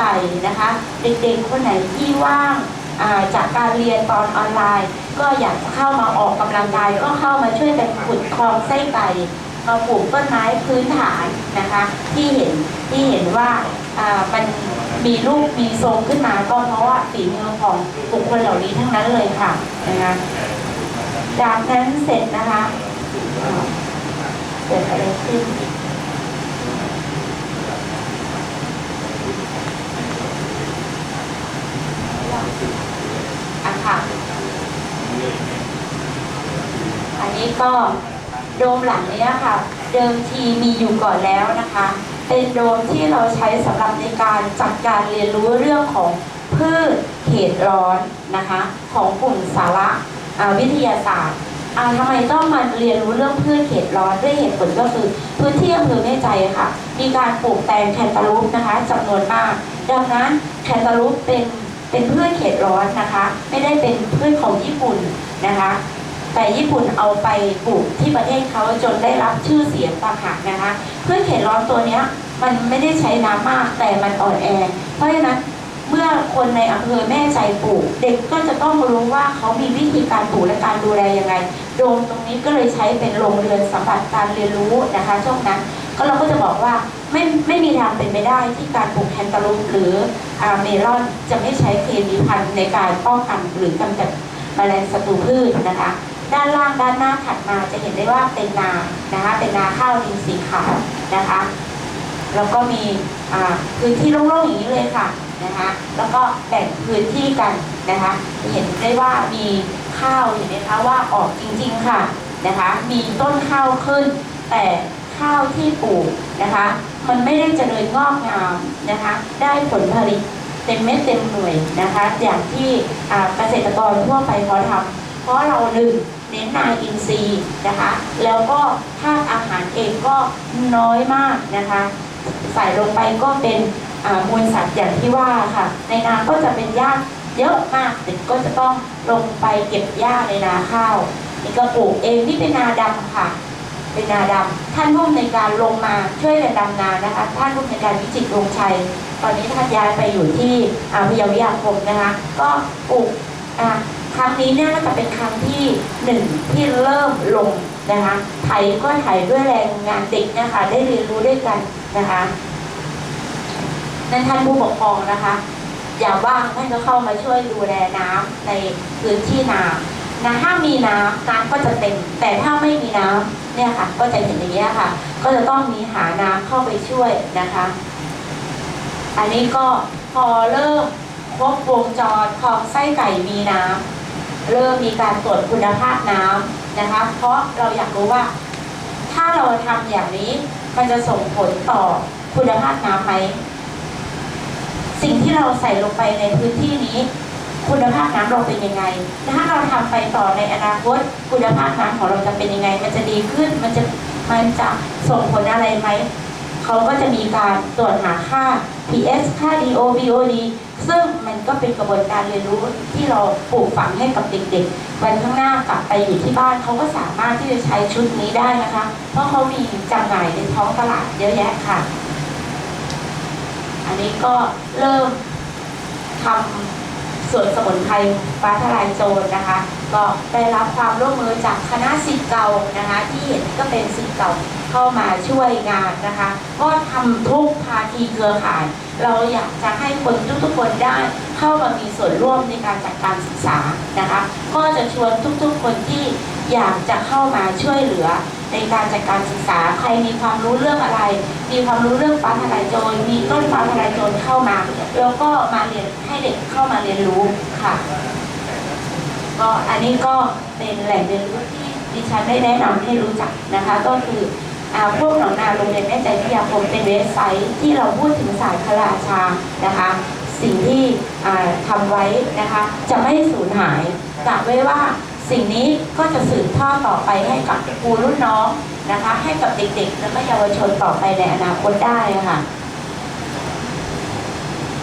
ไก่นะคะ เด็กๆคนไหนที่ว่างาจากการเรียนตอนออนไลน์ ก็อยากเข้ามาออกกำลังกาย ก็เข้ามาช่วยกันขุดคลองไส้ไก่มาปลูกต้นไม้พื้นฐานนะคะ ที่เห็นที่เห็นว่าามันมีรูปมีทรงขึ้นมาก็เพราะว่าฝีมือของบุคคลเหล่านี้ทั้งนั้นเลยค่ะนะคะจากนั้นเสร็จนะคะเกิดอะไรขึ้น อะค่ะ อั นี้ก็โดมหลังนี้ค่ะ เดิมทีมีอยู่ก่อนแล้วนะคะ เป็นโดมที่เราใช้สำหรับในการจัดการเรียนรู้เรื่องของพืชเขตร้อนนะคะ ของกลุ่มสาระาวิทยาศาสตร์ทำไมต้องมาเรียนรู้เรื่องพืชเขตร้อนด้วยเหตุผลก็คือ พื้นที่อำเภอแม่ใจค่ะ มีการปลูกแตงแคนตาลูปนะคะจำนวนมาก ดังนั้นแคนตาลูปเป็นเป็นพืชเขตร้อนนะคะ ไม่ได้เป็นพืชของญี่ปุ่นนะคะ แต่ญี่ปุ่นเอาไปปลูกที่ประเทศเขาจนได้รับชื่อเสียงต่างหากนะคะพืชเขตร้อนตัวเนี้ยมันไม่ได้ใช้น้ำมากแต่มันอ่อนแอ เพราะฉะนั้นเมื่อคนในอำเภอแม่ใจปลูก เด็กก็จะต้องรู้ว่าเขามีวิธีการปลูกและการดูแลยังไงโดมตรงนี้ก็เลยใช้เป็นโรงเรือนสำหรับการเรียนรู้นะคะช่วงนั้นก็เราก็จะบอกว่าไม่ไม่มีทางเป็นไปได้ที่การปลูกแคนตาลูปหรืออเมลอนจะไม่ใช้เคมีพันธุ์ในการป้องกันหรือกำจัดแมลงศัตรูพืชนะคะ ด้านล่างด้านหน้าถัดมาจะเห็นได้ว่าเป็นนานะคะเป็นนาข้าวดินสีขาวนะคะแล้วก็มีพื้นที่โล่งๆอย่างนี้เลยค่ะนะคะแล้วก็แบ่งพื้นที่กันนะคะเห็นได้ว่ามีข้าวเห็นไหมคะว่าออกจริงๆค่ะนะคะมีต้นข้าวขึ้น แต่ข้าวที่ปลูกนะคะมันไม่ได้เจริญงอกงามนะคะได้ผลผลิตเต็มเม็ดเต็มหน่วยนะคะอย่างที่เกษตรกรทั่วไปเขาทำเพราะเราหนึ่ง เน้นนาอินทรีย์นะคะ แล้วก็ภาคอาหารเองก็น้อยมากนะคะ ใส่ลงไปก็เป็นมูลสัตว์อย่างที่ว่าค่ะ ในนาก็จะเป็นหญ้าเยอะมากเด็กก็จะต้องลงไปเก็บหญ้าในนาข้าวนี่ก็ปลูกเองนี่เป็นนาดำค่ะ เป็นนาดำท่านผู้ในการลงมาช่วยกันดำนานะคะ ท่านผู้ในการวิจิตรลงชัย ตอนนี้ท่านย้ายไปอยู่ที่อ่าพยาวิทยาคมนะคะ ก็ปลูกอ่า ครั้งนี้เนี่ยน่าจะเป็นครั้งที่หนึ่งที่เริ่มลงนะคะไถก็ไถด้วยแรงงานเด็กนะคะได้เรียนรู้ด้วยกันนะคะนั่นท่านผู้ปกครองนะคะ อย่าว่างท่านก็เข้ามาช่วยดูแลน้ำในพื้นที่นานะถ้ามีน้ำน้ำก็จะเต็ม แต่ถ้าไม่มีน้ำเนี่ยค่ะ ก็จะเห็นอย่างนี้ค่ะ ก็จะต้องมีหาน้ำเข้าไปช่วยนะคะ อันนี้ก็พอเริ่มครบวงจรคลองไส้ไก่มีน้ำ เริ่มมีการตรวจคุณภาพน้ำนะคะ เพราะเราอยากรู้ว่า ถ้าเราทำอย่างนี้มันจะส่งผลต่อคุณภาพน้ำไหมสิ่งที่เราใส่ลงไปในพื้นที่นี้ คุณภาพน้ำเราเป็นยังไง ถ้าเราทำไปต่อในอนาคต คุณภาพน้ำของเราจะเป็นยังไง มันจะดีขึ้น มันจะมันจะส่งผลอะไรไหม เขาก็จะมีการตรวจหาค่า PS ค่า DO BOD ซึ่งมันก็เป็นกระบวนการเรียนรู้ที่เราปลูกฝังให้กับเด็กๆ วันข้างหน้ากลับไปอยู่ที่บ้านเขาก็สามารถที่จะใช้ชุดนี้ได้นะคะ เพราะเขามีจำหน่ายในท้องตลาดเยอะแยะค่ะ อันนี้ก็เริ่มทำ ส่วนสมุนไพรฟ้าทลายโจรนะคะ ก็ได้รับความร่วมมือจากคณะศิษย์เก่านะคะ ที่เห็นก็เป็นศิษย์เก่าเข้ามาช่วยงานนะคะ ก็ทำทุกภาคีเครือข่าย เราอยากจะให้คนทุกๆคนได้เข้ามามีส่วนร่วมในการจัดการศึกษานะคะ ก็จะชวนทุกๆคนที่อยากจะเข้ามาช่วยเหลือ ในการจัดการศึกษาใครมีความรู้เรื่องอะไร มีความรู้เรื่องฟ้าทลายโจรมีต้นฟ้าทลายโจรเข้ามา แล้วก็มาเรียนให้เด็กเข้ามาเรียนรู้ค่ะก็อันนี้ก็เป็นแหล่งเรียนรู้ที่ดิฉันได้แนะนำให้รู้จักนะคะ ก็คืออพวกหนองนาโรงเรียนแม่ใจพิทยาคมเป็นเว็บไซต์ที่เราพูดถึงศาสตร์พระราชานะคะ สิ่งที่อ่าทำไว้นะคะ จะไม่สูญหายกะไว้ว่า สิ่งนี้ก็จะสืบทอดต่อไปให้กับครูรุ่นน้องนะคะ ให้กับเด็กๆ แล้วก็เยาวชนต่อไปในอนาคตได้ค่ะ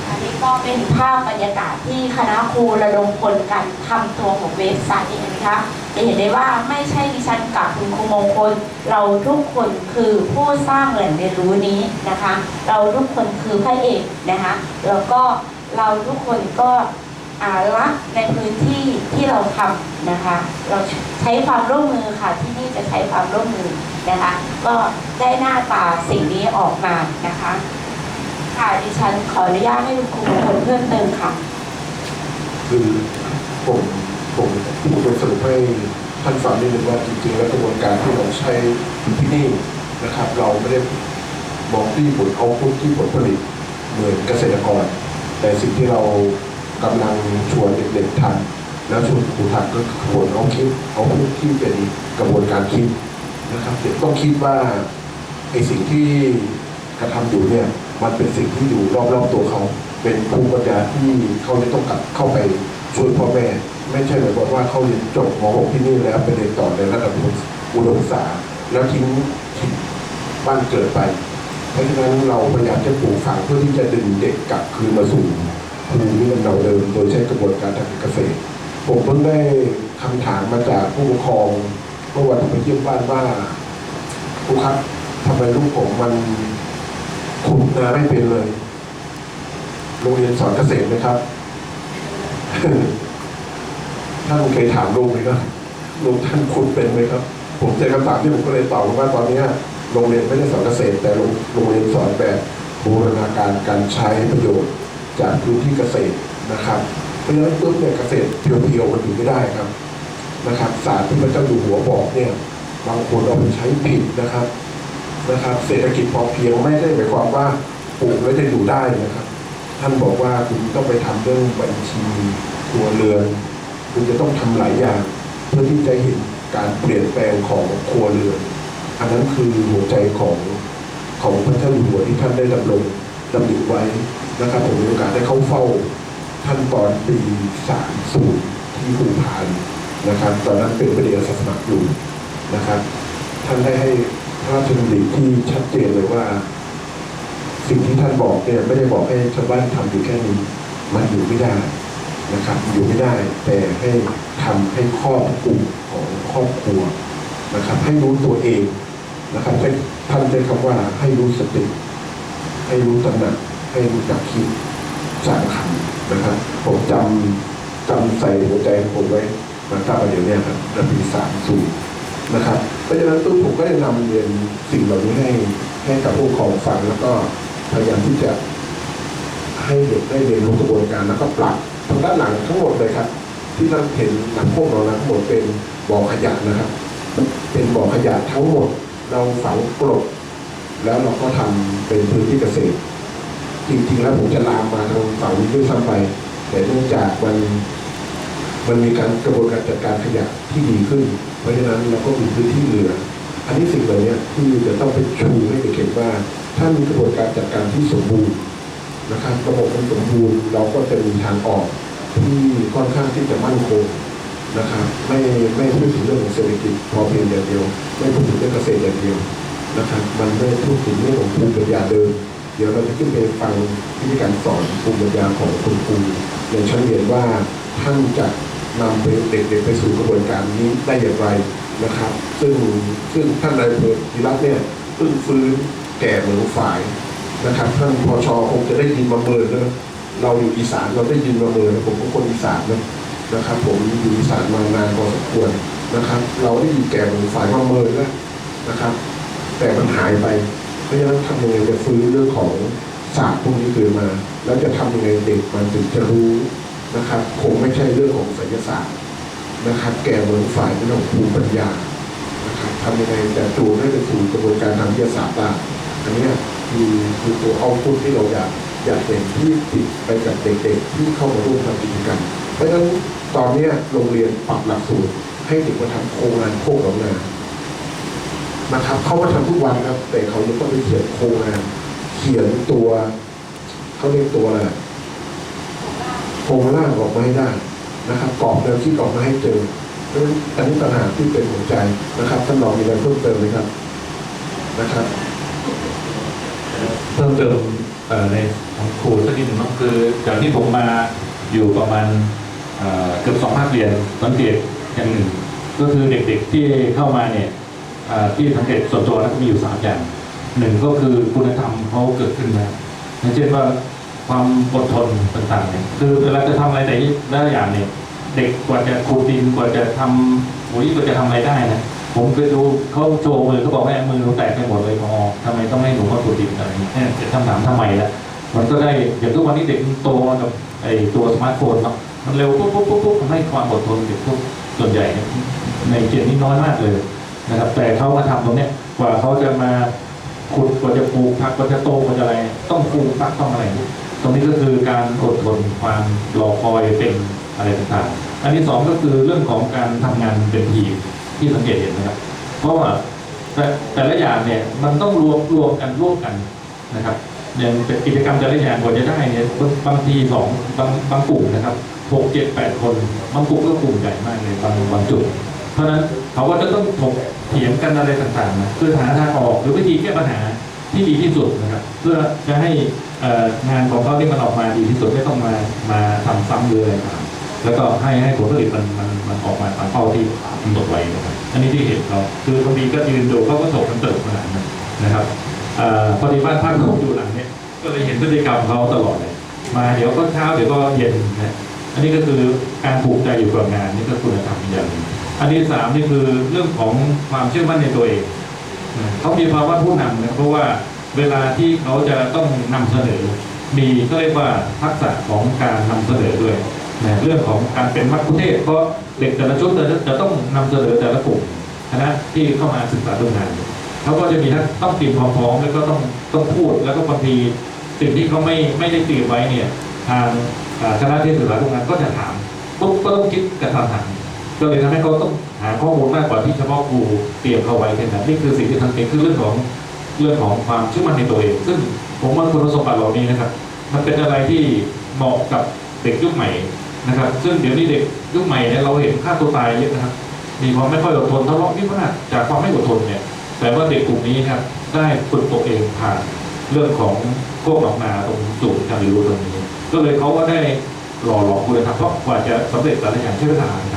อันนี้ก็เป็นภาพบรรยากาศที่คณะครูระดมพลกันทำตัวของเว็บไซต์นะคะจะเห็นได้ว่าไม่ใช่ดิฉันกับคุณครูมงคล เราทุกคนคือผู้สร้างแหล่งเรียนรู้นี้นะคะ เราทุกคนคือพระเอกนะคะ แล้วก็เราทุกคนก็ อารักในพื้นที่ที่เราทำนะคะ เราใช้ความร่วมมือค่ะที่นี่จะใช้ความร่วมมือนะคะ ก็ได้หน้าตาสิ่งนี้ออกมานะคะค่ะดิฉันขออนุญาตให้คุณครูมคลเพิ่มเติมค่ะ คือผมผมที่ผมจะสรุปให้ท่านฟังนิดนึงว่าจริงๆ แล้วกระบวนการที่เราใช้ที่นี่นะครับ เราไม่ได้มองที่ผลเอาพุทที่ผลผลิตเหมือนเกษตรกร แต่สิ่งที่เรา กำลังชวนเด็กๆทำแล้วชวนครูทำก็คือผลเอาคิดเอาพุทที่เป็นกระบวนการคิดนะครับเด็กต้องคิดว่าไอสิ่งที่กระทำอยู่เนี่ย มันเป็นสิ่งที่อยู่รอบๆตัวเขา เป็นภูมิปัญญาที่เขาจะต้องกลับเข้าไปช่วยพ่อแม่ ไม่ใช่หมายความว่าเขาเรียนจบม .6 ที่นี่แล้วไปเรียนต่อในระดับอุดมศึกษาแล้วทิ้งทิ้งบ้านเกิดไป เพราะฉะนั้นเราพยายามจะปลูกฝังเพื่อที่จะดึงเด็กกลับคืนมาสู่ ภูมิลำเนาเดิมโดยใช้กระบวนการทางเกษตร ผมเพิ่งได้คำถามมาจากผู้ปกครองเมื่อวันที่ไปเยี่ยมบ้านว่าครูครับทำไมลูกผมมันขุดนาไม่เป็นเลยโรงเรียนสอนเกษตรไหมครับท่านเคยถามลูกไหมครับลูกท่านคุณเป็นไหมครับ ผมเจอคำถามที่ผมก็เลยตอบว่าตอนนี้โรงเรียนไม่ได้สอนเกษตร แต่โรงเรียนสอนแบบบูรณาการการใช้ประโยชน์ จากพื้นที่เกษตรนะครับเพราะฉะนั้นปุ๊บเนี่ยเกษตรเพียวๆมันอยู่ไม่ได้ครับนะครับศารที่พระเจ้าอยู่หัวบอกเนี่ยบางคนเอาไปใช้ผิดนะครับนะครับ เศรษฐกิจพอเพียงไม่ได้หมายความว่าปลูกแล้วจะอยู่ได้นะครับ ท่านบอกว่าคุณต้องไปทำเรื่องบัญชีตัวเรือน คุณจะต้องทำหลายอย่าง เพื่อที่จะเห็นการเปลี่ยนแปลงของครัวเรือน อันนั้นคือหัวใจของของพระเจ้าอยู่หัวที่ท่านได้ดำรง ดำริไว้นะครับผมมีโอกาสได้เข้าเฝ้าท่านตอนปีสามสูตรที่ภูพานนะครับ ตอนนั้นเป็นประเดียศาสนาอยู่นะครับ ท่านได้ให้พระราชดำริที่ชัดเจนเลยว่า สิ่งที่ท่านบอกเนี่ยไม่ได้บอกให้ชาวบ้านทำอยู่แค่นี้ มันอยู่ไม่ได้นะครับ อยู่ไม่ได้ แต่ให้ทำให้ครอบคลุมของครอบครัวนะครับ ให้รู้ตัวเองนะครับให้ท่านใช้คำว่าให้รู้สติ ให้รู้ตระหนักให้รู้จักคิดสารคำนะครับ ผมจำจำใส่หัวใจของผมไว้มาตั้งแต่เดี๋ยวเนี้ครับระปีสามสูตรนะครับ เพราะฉะนั้นตู้ผมก็ได้นำเรียนสิ่งเหล่านี้ให้ให้กับผู้ปกครองฟังแล้วก็พยายามที่จะให้เด็กได้เรียนรู้กระบวนการแล้วก็ปรับทางด้านหลังทั้งหมดเลยครับ ที่ท่านเห็นหลังพวกเรานะทั้งหมดเป็นบ่อขยะนะครับ เป็นบ่อขยะทั้งหมด เราฝังกลบ แล้วเราก็ทำเป็นพื้นที่เกษตร จริงๆแล้วผมจะลามมาทางฝั่งนี้ด้วยซ้ำไป แต่เนื่องจากมันมันมีการกระบวนการจัดการขยะที่ดีขึ้น เพราะฉะนั้นเราก็มีพื้นที่เหลือ อันนี้สิ่งเหล่านี้ที่จะต้องไปชูให้เด็กเห็นว่า ถ้ามีกระบวนการจัดการที่สมบูรณ์นะครับระบบมันสมบูรณ์เราก็จะมีทางออกที่ค่อนข้างที่จะมั่นคงนะครับไม่ไม่พูดถึงเรื่องของเศรษฐกิจพอเพียงอย่างเดียว ไม่พูดถึงเรื่องเกษตรอย่างเดียว นะครับมันไม่พูดถึงเรื่องของภูมิปัญญาเดิม เดี๋ยวเราจะขึ้นไปฟังวิธีการสอนภูมิปัญญาของคุณครูในชั้นเรียนว่าท่านจะนำเด็กๆไปสู่กระบวนการนี้ได้อย่างไรนะครับ ซึ่งซึ่งท่านนายอำเภอธีรัตน์เนี่ยเพิ่งฟื้นแก่เหมือนฝ่ายนะครับท่านพชคงจะได้ยินมาเมินนะเราอยู่อีสานเราได้ยินมาเมินนะผมก็คนอีสานนะนะครับ ผมอยู่อีสานมานานพอสมควรนะครับ เราได้ยินแก่เหมือนฝ่ายมาเมินนะนะครับ แต่มันหายไป เพราะฉะนั้นทำยังไงจะฟื้นเรื่องของศาสตร์พวกนี้คืนมา แล้วจะทำยังไงเด็กมันถึงจะรู้นะครับ คงไม่ใช่เรื่องของศิลศาสตร์นะครับ แก่เหมือนฝ่ายเรื่องของภูมิปัญญานะครับทำยังไงจะจูนให้ไปสู่กระบวนการทางวิทยาศาสตร์ได้อันนี้คือคือตัวเอาพุทที่เราอยากอยากเห็นที่ติดไปกับเด็กๆที่เข้ามาร่วมทำกิจกรรมเพราะฉะนั้นตอนนี้โรงเรียนปรับหลักสูตรให้เด็กมาทำโครงงานโครงหลังงาน นะครับเขามาทำทุกวันครับ แต่เขาจะต้องไปเขียนโครงงานเขียนตัวเขาเรียกตัวอะไรโครงร่างออกมาให้ได้นะครับกรอบแนวคิดออกมาให้เจอเราะฉะนั้นอันนี้ปัญหาที่เป็นหัวใจนะครับท่านรองมีอะไรเพิ่มเติมไหมครับนะครับเพิ่มเติมในของครูสักนิดหนึ่งเนาะคือจากที่ผมมาอยู่ประมาณเกือบสองภาคเรียนสังเกตอย่างหนึ่ง ก็คือเด็กๆที่เข้ามาเนี่ย ที่สังเกตส่วนตัวแล้วก็มีอยู่สามอย่างหนึ่งก็คือคุณธรรมเขาเกิดขึ้นแล้วอย่างเช่นว่าความอดทนต่างๆเนี่ยคือเวลาจะทำอะไรแต่ละอย่างเนี่ยเด็กกว่าจะขูดดินกว่าจะทำปุ๋ยกว่าจะทำอะไรได้นะผมเคยดูเขาโชว์มือเขาบอกว่ามือเราแตกไปหมดเลยพอทำไมต้องให้หนูมาขูดดินอะไรอย่างเงี้ยเนี่ยคำถามทำไมล่ะมันก็ได้อย่างทุกวันนี้เด็กโตมากับไอ้ตัวสมาร์ทโฟนเนาะมันเร็วปุ๊บปุ๊บปุ๊บปุ๊บทำให้ความอดทนเด็กพวกส่วนใหญ่ในเกณฑ์นี้น้อยมากเลย นะครับ แต่เขามาทำตรงเนี้ยกว่าเขาจะมาขุดกว่าจะปลูกผักกว่าจะโตกว่าจะอะไร ต้องปลูกผักต้องอะไร ตรงนี้ก็คือการอดทนความรอคอยเป็นอะไรต่างๆ อันที่สองก็คือเรื่องของการทำงานเป็นทีมที่สังเกตเห็นนะครับ เพราะว่าแต่แต่ละอย่างเนี่ยมันต้องรวมรวมกันร่วมกันนะครับอย่างเป็นกิจกรรมแต่ละอย่างกว่าจะได้เนี่ยบางบางทีสองบางบางกลุ่มนะครับหกเจ็ดแปดคนบางกลุ่มก็กลุ่มใหญ่มากเลยบางบางจุด เพราะฉะนั้นเขาก็จะต้องถกเถียงกันอะไรต่างๆนะเพื่อหาทางออกหรือวิธีแก้ปัญหาที่ดีที่สุดนะครับ เพื่อจะให้งานของเขาที่มันออกมาดีที่สุดไม่ต้องมามาทำซ้ำเลยต่างๆแล้วก็ให้ให้ผลผลิตมันมันมันออกมาตามเป้าที่กำหนดไว้นะครับอันนี้ที่เห็นเราคือบางทีก็ยืนดูเขาก็ถกกันเติบขนาดนั้นนะครับเอ่อพอดีบ้านพักผมอยู่หลังเนี้ยก็เลยเห็นพฤติกรรมเขาตลอดเลยมาเดี๋ยวก็เช้าเดี๋ยวก็เย็นนะอันนี้ก็คือการผูกใจอยู่กับงานนี่ก็คุณธรรมอีกอย่างหนึ่ง อันที่สามนี่คือเรื่องของความเชื่อมั่นในตัวเองเขามีภาวะผู้นำนะเพราะว่าเวลาที่เขาจะต้องนำเสนอ มีก็เรียกว่าทักษะของการนำเสนอด้วยนะเรื่องของการเป็นมัคคุเทศก์เพราะเด็กแต่ละชุดจะต้องนำเสนอแต่ละกลุ่มคณะที่เข้ามาศึกษาดูงานเขาก็จะมีทั้งต้องเตรียมความพร้อมแล้วก็ต้องต้องพูดแล้วก็บางทีสิ่งที่เขาไม่ไม่ได้เตรียมไว้เนี่ยทางคณะที่ศึกษาโรงงานก็จะถามปุ๊บก็ต้องคิดกระทันหัน ก็เลยทำให้เขาต้องหาข้อมูลมากกว่าที่เฉพาะครูเตรียมเขาไว้แค่นั้นนี่คือสิ่งที่ทำเองคือเรื่องของเรื่องของความเชื่อมั่นในตัวเอง ซึ่งผมว่าคุณสมบัติเหล่านี้นะครับ มันเป็นอะไรที่เหมาะกับเด็กยุคใหม่นะครับ ซึ่งเดี๋ยวนี้เด็กยุคใหม่เนี่ยเราเห็นค่าตัวตายเยอะนะครับ มีความไม่ค่อยอดทนทะเลาะวิวาทจากความไม่อดทนเนี่ย แต่ว่าเด็กกลุ่มนี้ครับได้ฝึกตัวเองผ่านเรื่องของโคกดอกนาตรงศูนย์การเรียนรู้ตรงนี้ ก็เลยเขาก็ได้หล่อหลอมคุณธรรมเพราะกว่าจะสำเร็จแต่ละอย่างใช้เวลานะครับ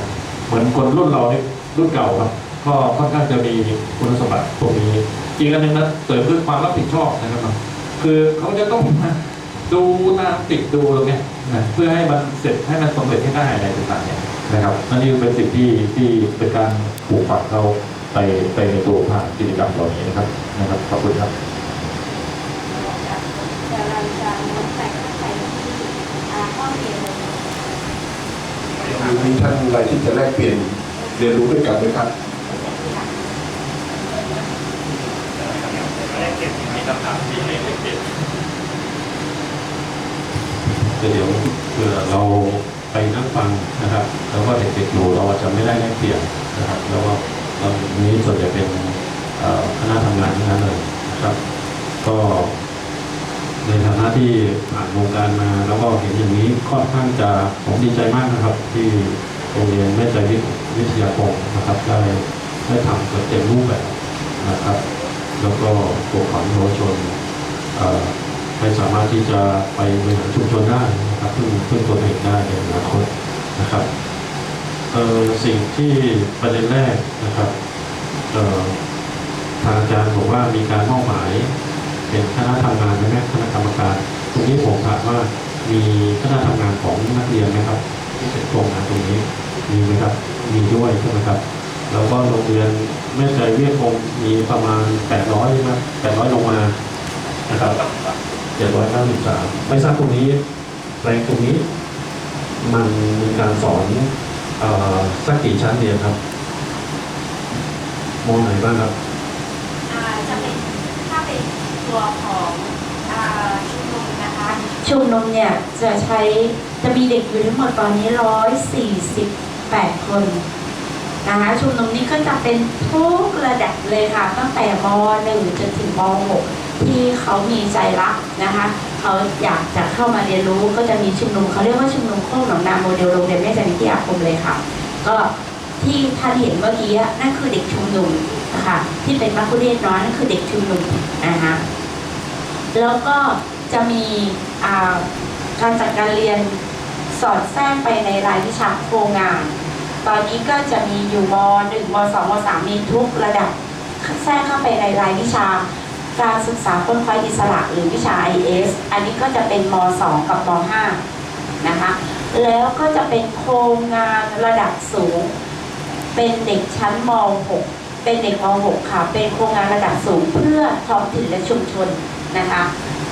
เหมือนคนรุ่นเราเนี่ยรุ่นเก่าครับก็ค่อนข้างจะมีคุณสมบัติตรงนี้อีกอันหนึ่งนะเสริมคือความรับผิดชอบนะครับคือเขาจะต้องมาดูตามติดดูตรงนี้นะเพื่อให้มันเสร็จให้มันสำเร็จให้ได้อะไรต่างๆเนี่ยนะครับนั่นนี่เป็นสิ่งที่ที่เป็นการปลูกฝังเขาไปไปในตัวผ่านกิจกรรมเหล่านี้นะครับนะครับขอบคุณครับ เดี๋ยวเราจะลดไปเข้าไปที่อ่าห้องเรียนเลย ห รือมีท่านอะไรที่จะแลกเปลี่ยนเรียนรู้ด้วยกันไหมครับเดี๋ยวเผื่อเราไปนั่งฟังนะครับ แล้วก็เด็กๆดูเราอาจจะไม่ได้แลกเปลี่ยนนะครับ แล้วก็เรานี้ส่วนใหญ่เป็นคณะทำงานทั้งนั้นเลยนะครับ ก็ ในฐานะที่ผ่านวงการมา แล้วก็เห็นอย่างนี้ค่อนข้างจะผมดีใจมากนะครับ ที่โรงเรียนแม่ใจวิทยาคมนะครับ ได้ได้ทำเต็มรูปแบบนะครับ แล้วก็ปกฝังเยาวชนเอ่อไม่สามารถที่จะไปบริหารชุมชนได้นะครับเพึ่งพึ่งตนเองได้ในอนาคตนะครับสิ่งที่ประเด็นแรกนะครับทางอาจารย์บอกว่ามีการมอบหมาย เป็นคณะทำงานใช่ไหมคณะกรรมการตรงนี้ผมถามว่ามีคณะทำงานของนักเรียนไหมครับที่เป็นโครงงานตรงนี้มีไหมครับมีด้วยใช่ไหมครับแล้วก็โรงเรียนแม่ใจเวียดคงมีประมาณ 800ใช่ไหม800 ลงมานะครับเจ็ดร้อยเก้าสิบสามไม่ทราบตรงนี้แรงตรงนี้ มันมีการสอนอสักกี่ชั้นเรียนครับมองไหนบ้างครับ อ่าจะเป็นถ้าเป็น ตัวของชุมนุมนะคะชุมนุมเนี่ยจะใช้จะมีเด็กอยู่ทั้งหมดตอนนี้ 148 คนนะคะชุมนุมนี้ก็จะเป็นทุกระดับเลยค่ะ ตั้งแต่ม .1 จนถึงม .6 ที่เขามีใจรักนะคะเขาอยากจะเข้ามาเรียนรู้ก็จะมีชุมนุมเขาเรียกว่าชุมนุมโคกหนองนาโมเดลโรงเรียนแม่จันวิทยาคมเลยค่ะ ก็ที่ท่านเห็นเมื่อกี้นั่นคือเด็กชุมนุมนะคะที่เป็นมัคคุเทศก์น้อยนั่นคือเด็กชุมนุมนะคะ แล้วก็จะมีการจัดการเรียนสอดแทรกไปในรายวิชาโครงงาน ตอนนี้ก็จะมีอยู่ม .1 ม .2 ม .3 มีทุกระดับแทรกเข้าไปในรายวิชาการศึกษาค้นคว้าอิสระหรือวิชา IS อันนี้ก็จะเป็นม .2 กับม .5 นะคะ แล้วก็จะเป็นโครงงานระดับสูง เป็นเด็กชั้นม .6 เป็นเด็กม .6 ค่ะ เป็นโครงงานระดับสูงเพื่อท้องถิ่นและชุมชน นะคะ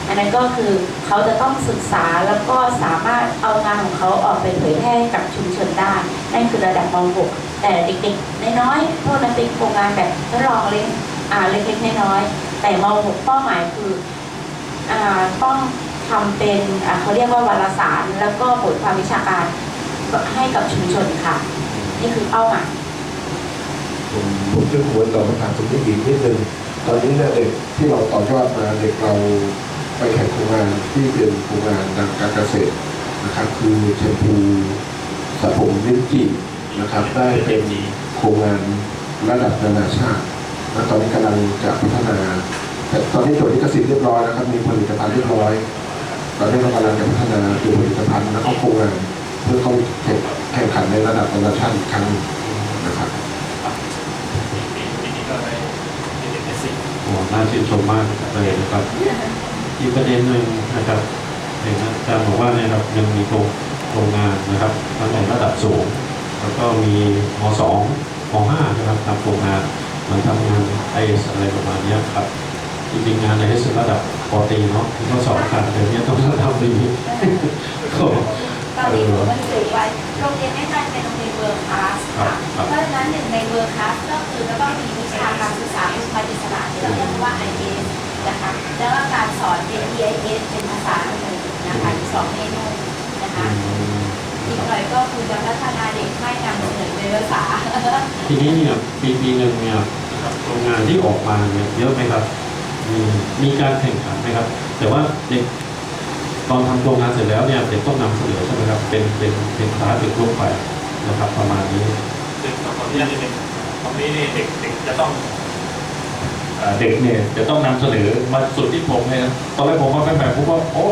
อันนั้นก็คือเขาจะต้องศึกษาแล้วก็สามารถเอางานของเขาออกไปเผยแพร่กับชุมชนได้นั่นคือระดับม .6 แต่เด็กๆน้อยๆพวกนั้นเป็นโครงงานแบบทดลองเล็กอ่าเล็กๆน้อยๆแต่ม .6 เป้าหมายคืออ่าต้องทำเป็นอ่าเขาเรียกว่าวารสาร แล้วก็บทความวิชาการให้กับชุมชนค่ะ นี่คือเป้าหมายผมผมจะควรตอบคำถามตรงนี้อีกนิดนึง ตอนนี้เนี่ยเด็กที่เราต่อยอดมาเด็กเราไปแข่งโครงงานที่เป็นโครงงานทางการเกษตรนะครับ คือแชมพูสระผมลิ้นจี่นะครับ ได้เป็นโครงงานระดับนานาชาติและตอนนี้กำลังจะพัฒนา แต่ตอนนี้จดลิขสิทธิ์เรียบร้อยนะครับ มีผลิตภัณฑ์เรียบร้อยตอนนี้เรากำลังจะพัฒนาตัวผลิตภัณฑ์แล้วก็โครงงานเพื่อเข้าแข่งแข่งขันในระดับนานาชาติอีกครั้งหนึ่งนะครับ โอ้ น่าชื่นชมมากเลยนะครับ อีกประเด็นหนึ่งนะครับเห็นอาจารย์บอกว่าในระดับหนึ่งมีโครงโครงงานนะครับทั้งในระดับสูง แล้วก็มีม .2 ม .5 นะครับทำโครงงานเหมือนทำงานไอเอสอะไรประมาณนี้ครับจริงๆงานไอเอสระดับปอตีเนาะที่เขาสอนกันแต่เนี้ยต้องระดับนี้ก็ ตอนนี้ผมมันสื่อไว้โรงเรียนแม่จันเป็นโรงเรียนเวิร์คคลาสค่ะครับเพราะฉะนั้นหนึ่งในเวิร์คคลาสก็คือจะต้องมีวิชาการศึกษาเป็นภาษาอิสระที่เราเรียกว่า IS นะคะแล้วก็การสอนเป็น EIS เป็นภาษาอังกฤษนะคะอีกสองเมนูนะคะอีกหน่อยก็คือจะพัฒนาเด็กให้นำเสนอเป็นภาษาทีนี้เนี่ยปีปีหนึ่งเนี่ยนะครับโรงงานที่ออกมาเนี่ยเยอะไหมครับมีมีการแข่งขันไหมครับ แต่ว่าเด็ก ตอนทำโรงงานเสร็จแล้วเนี่ยเด็กต้องนำเสนอใช่ไหมครับเป็นเป็นเป็นคลาสเด็กทั่วไปนะครับประมาณนี้เด็กตอนนี้นิดนึงตรงนี้นี่เด็กเด็กจะต้องเอ่อเด็กเนี่ยจะต้องนำเสนอมาสุดที่ผมเนี่ยนะตอนแรกผมว่าเป็นแบบผมว่าโอ้